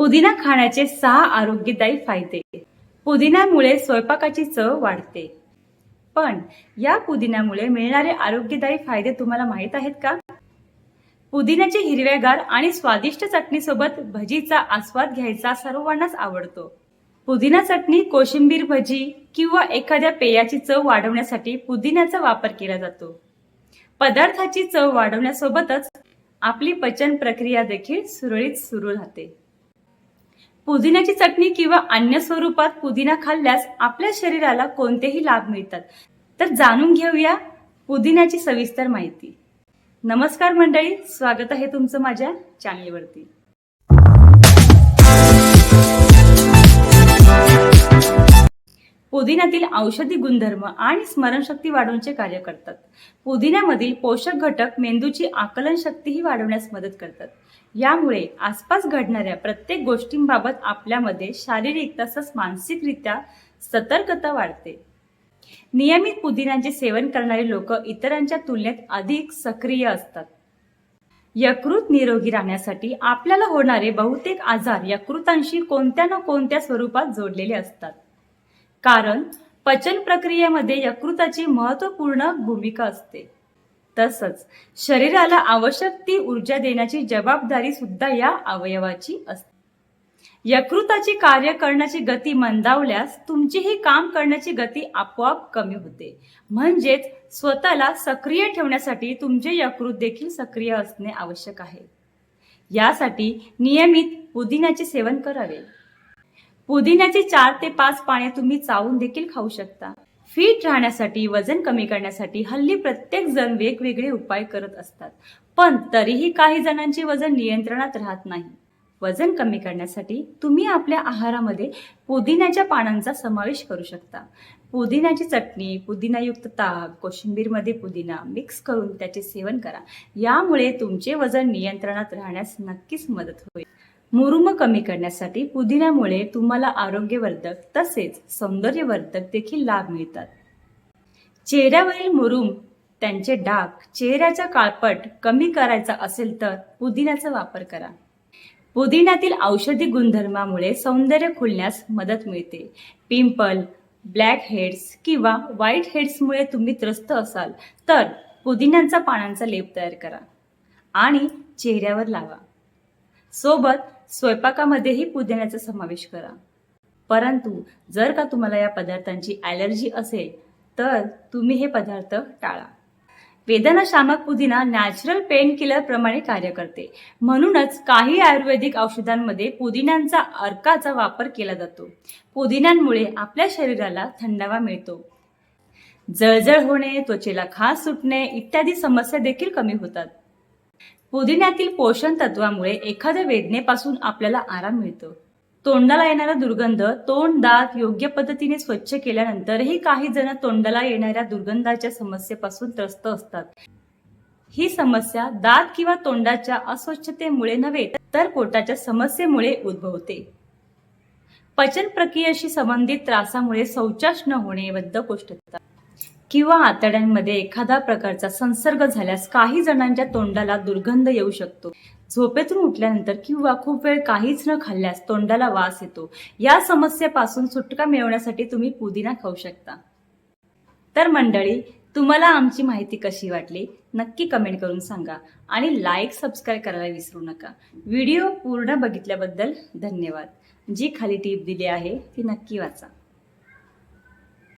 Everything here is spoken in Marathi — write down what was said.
पुदिना खाण्याचे सहा आरोग्यदायी फायदे. पुदिन्यामुळे स्वयंपाकाची चव वाढते. पण या पुदिन्यामुळे मिळणारे आरोग्यदायी फायदे तुम्हाला माहीत आहेत का? पुदिन्याचे हिरव्यागार आणि स्वादिष्ट चटणीसोबत भजीचा आस्वाद घ्यायचा सर्वांनाच आवडतो. पुदिना चटणी कोशिंबीर भजी किंवा एखाद्या पेयाची चव वाढवण्यासाठी पुदिन्याचा वापर केला जातो. पदार्थाची चव वाढवण्यासोबतच आपली पचन प्रक्रिया देखील सुरळीत सुरू राहते. पुदिन्याची चटणी किंवा अन्य स्वरूपात पुदिना खाल्ल्यास आपल्या शरीराला कोणतेही लाभ मिळतात. तर जाणून घेऊया पुदिन्याची सविस्तर माहिती. नमस्कार मंडळी स्वागत आहे तुमचं माझ्या चॅनलवरती पुदिन्यातील औषधी गुणधर्म आणि स्मरणशक्ती वाढवण्याचे कार्य करतात. पुदिन्यामधील पोषक घटक मेंदूची आकलन शक्तीही वाढवण्यास मदत करतात. यामुळे आसपास घडणाऱ्या प्रत्येक गोष्टींबाबत आपल्यामध्ये शारीरिक तसंच मानसिकरित्या सतर्कता वाढते. नियमित पुदिन्याचे सेवन करणारे लोक इतरांच्या तुलनेत अधिक सक्रिय असतात. यकृत निरोगी राहण्यासाठी आपल्याला होणारे बहुतेक आजार यकृतांशी कोणत्या ना कोणत्या स्वरूपात जोडलेले असतात. कारण पचन प्रक्रियेमध्ये यकृताची महत्त्वपूर्ण भूमिका असते. तसंच शरीराला आवश्यक ती ऊर्जा देण्याची जबाबदारी सुद्धा या अवयवाची असते. यकृताची कार्य करण्याची गती मंदावल्यास तुमचीही काम करण्याची गती आपोआप कमी होते. म्हणजेच स्वतःला सक्रिय ठेवण्यासाठी तुमचे यकृत देखील सक्रिय असणे आवश्यक आहे. यासाठी नियमित पुदिन्याचे सेवन करावे. पुदिन्याचे चार ते पाच पाने तुम्ही चावून देखील खाऊ शकता. फिट राहण्यासाठी वजन कमी करण्यासाठी हल्ली प्रत्येक जण वेगवेगळे उपाय करत असतात. पण तरीही काही जणांचे वजन नियंत्रणात राहत नाही. वजन कमी करण्यासाठी तुम्ही आपल्या आहारामध्ये पुदिन्याच्या पानांचा समावेश करू शकता. पुदिन्याची चटणी पुदिनायुक्त ताक कोशिंबीरमध्ये पुदिना मिक्स करून त्याचे सेवन करा. यामुळे तुमचे वजन नियंत्रणात राहण्यास नक्कीच मदत होईल. मुरुम कमी करण्यासाठी पुदिन्यामुळे तुम्हाला आरोग्यवर्धक तसेच सौंदर्यवर्धक देखील लाभ मिळतात. चेहऱ्यावरील मुरुम त्यांचे डाग चेहऱ्याचा काळपट कमी करायचा असेल तर पुदिन्याचा वापर करा. पुदिन्यातील औषधी गुणधर्मामुळे सौंदर्य खुलण्यास मदत मिळते. पिंपल ब्लॅक हेड्स किंवा व्हाईट हेड्समुळे तुम्ही त्रस्त असाल तर पुदिन्याचा पानांचा लेप तयार करा आणि चेहऱ्यावर लावा. सोबत स्वयंपाकामध्येही पुदिन्याचा समावेश करा. परंतु जर का तुम्हाला या पदार्थांची ॲलर्जी असेल तर तुम्ही हे पदार्थ टाळा. वेदना शामक पुदिना नॅचरल पेन किलर प्रमाणे कार्य करते. म्हणूनच काही आयुर्वेदिक औषधांमध्ये पुदिन्यांचा अर्काचा वापर केला जातो. पुदिन्यांमुळे आपल्या शरीराला थंडावा मिळतो. जळजळ होणे त्वचेला खास सुटणे इत्यादी समस्या देखील कमी होतात. पुदिन्यातील पोषण तत्वामुळे एखाद्या वेदनेपासून आपल्याला आराम मिळतो. तोंडाला येणारा दुर्गंध तोंड दात योग्य पद्धतीने स्वच्छ केल्यानंतरही काही जण तोंडाला येणाऱ्या दुर्गंधाच्या समस्येपासून त्रस्त असतात. ही समस्या दात किंवा तोंडाच्या अस्वच्छतेमुळे नव्हे तर पोटाच्या समस्येमुळे उद्भवते. पचन प्रक्रियेशी संबंधित त्रासामुळे शौचास न होणे बद्धकोष्ठता किंवा आतड्यांमध्ये एखादा प्रकारचा संसर्ग झाल्यास काही जणांच्या तोंडाला दुर्गंध येऊ शकतो. झोपेतून उठल्यानंतर किंवा खूप वेळ काहीच न खाल्ल्यास तोंडाला वास येतो. या समस्येपासून सुटका मिळवण्यासाठी तुम्ही पुदिना खाऊ शकता. तर मंडळी तुम्हाला आमची माहिती कशी वाटली? नक्की कमेंट करून सांगा आणि लाईक सबस्क्राईब करायला विसरू नका. व्हिडिओ पूर्ण बघितल्याबद्दल धन्यवाद. जी खाली टीप दिली आहे ती नक्की वाचा.